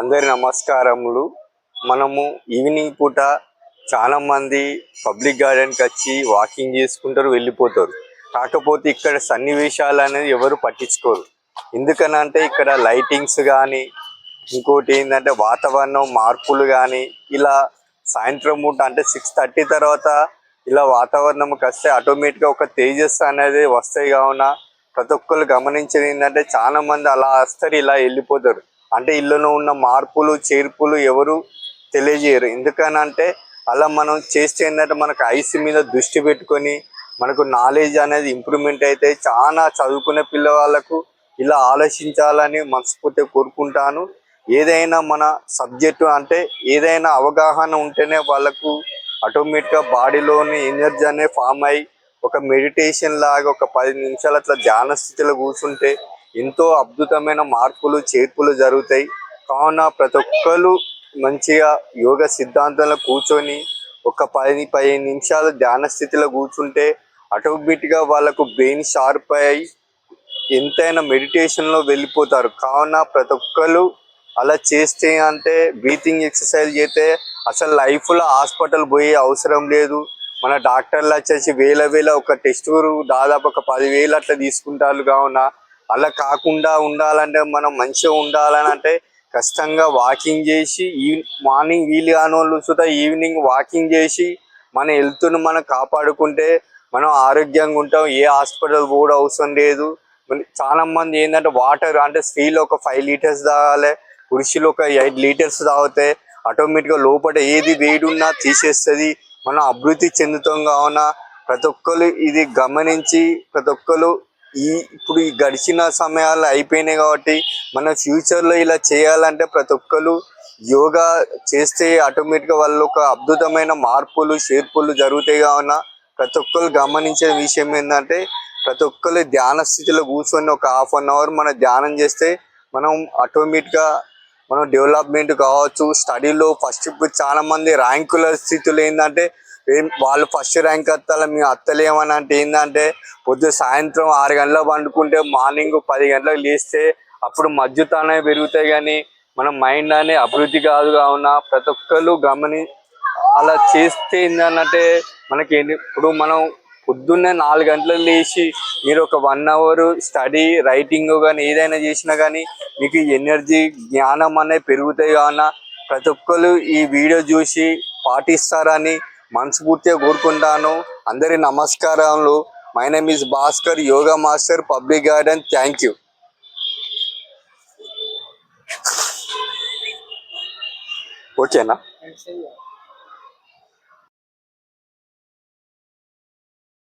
అందరి నమస్కారములు. మనము ఈవినింగ్ పూట చాలా మంది పబ్లిక్ గార్డెన్కి వచ్చి వాకింగ్ చేసుకుంటారు వెళ్ళిపోతారు. కాకపోతే ఇక్కడ సన్నివేశాలు అనేది ఎవరు పట్టించుకోరు. ఎందుకనంటే ఇక్కడ లైటింగ్స్ కానీ ఇంకోటి ఏంటంటే వాతావరణం మార్పులు కానీ ఇలా సాయంత్రం పూట అంటే సిక్స్ థర్టీ తర్వాత ఇలా వాతావరణంకి వస్తే ఆటోమేటిక్గా ఒక తేజస్ అనేది వస్తాయి కావున ప్రతి ఒక్కరు గమనించేది ఏంటంటే చాలా మంది అలా వస్తారు ఇలా వెళ్ళిపోతారు. అంటే ఇల్లులో ఉన్న మార్పులు చేర్పులు ఎవరు తెలియజేయరు. ఎందుకనంటే అలా మనం చేస్తే ఏంటంటే మనకు ఐస్ మీద దృష్టి పెట్టుకొని మనకు నాలెడ్జ్ అనేది ఇంప్రూవ్మెంట్ అయితే చాలా చదువుకునే పిల్లవాళ్ళకు ఇలా ఆలోచించాలని మనస్ఫూర్తిగా కోరుకుంటాను. ఏదైనా మన సబ్జెక్టు అంటే ఏదైనా అవగాహన ఉంటేనే వాళ్ళకు ఆటోమేటిక్గా బాడీలోని ఎనర్జీ అనేది ఫామ్ అయ్యి ఒక మెడిటేషన్ లాగా ఒక పది నిమిషాలు అట్లా ధ్యాన స్థితిలో కూర్చుంటే ఎంతో అద్భుతమైన మార్పులు చేర్పులు జరుగుతాయి. కావున ప్రతి ఒక్కరు మంచిగా యోగ సిద్ధాంతంలో కూర్చొని ఒక పది పదిహేను నిమిషాలు ధ్యాన స్థితిలో కూర్చుంటే ఆటోమేటిక్గా వాళ్ళకు బ్రెయిన్ షార్ప్ అయ్యి ఎంతైనా మెడిటేషన్లో వెళ్ళిపోతారు. కావున ప్రతి ఒక్కరు అలా చేస్తే అంటే బ్రీతింగ్ ఎక్సర్సైజ్ చేస్తే అసలు లైఫ్లో హాస్పిటల్ పోయే అవసరం లేదు. మన డాక్టర్లు వచ్చేసి వేల వేల ఒక టెస్ట్ దాదాపు ఒక పదివేలు అట్లా తీసుకుంటారు. కావున అలా కాకుండా ఉండాలంటే మనం మంచిగా ఉండాలని అంటే ఖచ్చితంగా వాకింగ్ చేసి ఈ మార్నింగ్ వీలు కాని వాళ్ళు సుతా ఈవినింగ్ వాకింగ్ చేసి మన హెల్త్ను మనం కాపాడుకుంటే మనం ఆరోగ్యంగా ఉంటాం. ఏ హాస్పిటల్ కూడా అవసరం లేదు. చాలా మంది ఏంటంటే వాటర్ అంటే స్త్రీలు ఒక ఫైవ్ లీటర్స్ తాగాలి పురుషులు ఒక ఎయిట్ లీటర్స్ తాగితే ఆటోమేటిక్గా లోపల ఏది వేడున్నా తీసేస్తుంది. మనం అభివృద్ధి చెందుతాం కావున ప్రతి ఒక్కరు ఇది గమనించి ప్రతి ఒక్కరు ఈ ఇప్పుడు ఈ గడిచిన సమయాలు అయిపోయినాయి కాబట్టి మన ఫ్యూచర్లో ఇలా చేయాలంటే ప్రతి ఒక్కరు యోగా చేస్తే ఆటోమేటిక్గా వాళ్ళు ఒక అద్భుతమైన మార్పులు చేర్పులు జరుగుతాయి కావున ప్రతి ఒక్కరు గమనించే విషయం ఏంటంటే ప్రతి ఒక్కరు ధ్యాన స్థితిలో కూర్చొని ఒక హాఫ్ అన్ అవర్ మనం ధ్యానం చేస్తే మనం ఆటోమేటిక్గా మనం డెవలప్మెంట్ కావచ్చు. స్టడీలో ఫస్ట్ ఇప్పుడు చాలా మంది ర్యాంకుల స్థితిలో ఏంటంటే ఏం వాళ్ళు ఫస్ట్ ర్యాంక్ వస్తాల మేము అత్తలేమని అంటే ఏంటంటే పొద్దు సాయంత్రం ఆరు గంటలకు పండుకుంటే మార్నింగ్ పది గంటలకు లేస్తే అప్పుడు మధ్యతానే పెరుగుతాయి కానీ మన మైండ్ అనే అభివృద్ధి కాదు కావున ప్రతి ఒక్కరు గమని అలా చేస్తే ఏంటంటే మనకి ఇప్పుడు మనం పొద్దున్నే నాలుగు గంటలకు లేచి మీరు ఒక వన్ అవర్ స్టడీ రైటింగ్ కానీ ఏదైనా చేసినా కానీ మీకు ఎనర్జీ జ్ఞానం అనేది పెరుగుతాయి కావున ప్రతి ఒక్కరు ఈ వీడియో చూసి పాటిస్తారని మనస్ఫూర్తిగా కోరుకుంటాను. అందరి నమస్కారాలు. My name is Bhaskar yoga master public garden thank you ఓకేనా